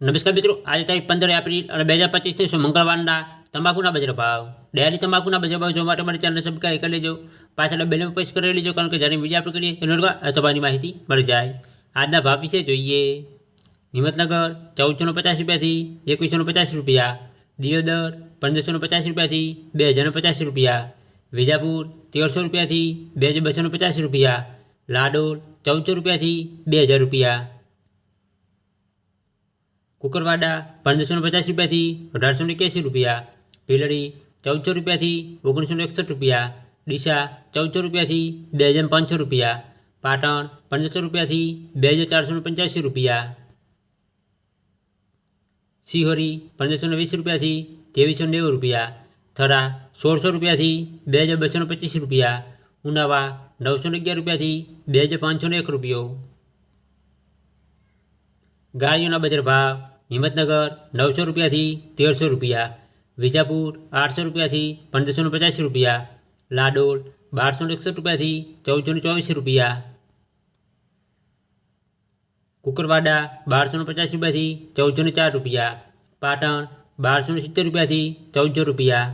નમસ્કાર મિત્રો, આજે તારીખ પંદર એપ્રિલ અને બે હજાર પચીસથી શું મંગળવારના તમાકુના બજાર ભાવ. ડેરી તમાકુના બજાર ભાવ જોવા માટે મારી ચેનલ સબસ્ક્રાઈબ કરી લેજો. પાછળ બેલ પ્રેસ કરી લેજો, કારણ કે જ્યારે વીડિયો આપણે કરીએ તેનો તમારી માહિતી મળી જાય. આજના ભાવ વિશે જોઈએ. હિંમતનગર ચૌદસોનો પચાસ રૂપિયાથી એકવીસોને પચાસ રૂપિયા. દિયોદર પંદરસોનો પચાસ રૂપિયાથી બે હજારનો પચાસ રૂપિયા. વિજાપુર તેરસો રૂપિયાથી બે હજાર બસોનો પચાસ રૂપિયા. લાડોલ ચૌદસો રૂપિયાથી બે હજાર રૂપિયા. કુકરવાડા પંદરસો ને પચાસ રૂપિયાથી અઢારસો ને એક્યાસી રૂપિયા, ભીલડી ચૌદસો રૂપિયાથી ઓગણીસો એકસઠ રૂપિયા, ડીસા ચૌદસો રૂપિયાથી બે હજાર પાંચસો રૂપિયા, પાટણ પંદરસો રૂપિયાથી બે હજાર ચારસો ને પંચ્યાસી રૂપિયા. સિહોરી પંદરસો વીસ રૂપિયાથી ત્રેવીસો નેવું રૂપિયા, થરા સોળસો રૂપિયાથી બે હજાર બસો પચીસ રૂપિયા, ઉનાવા નવસો ને અગિયાર રૂપિયાથી બે હજાર પાંચસો એક રૂપિયો. ગાડીઓના બજાર ભાવ હિંમતનગર નવસો રૂપિયાથી તેરસો રૂપિયા, વિજાપુર આઠસો રૂપિયાથી પંદરસો ને પચાસ રૂપિયા, લાડોલ બારસો ને એકસઠ રૂપિયાથી ચૌદસો ને ચોવીસ રૂપિયા. કુકરવાડા બારસો ને પચાસ રૂપિયાથી ચૌદસો ને ચાર રૂપિયા. પાટણ બારસો ને સિત્તેર રૂપિયાથી ચૌદસો રૂપિયા.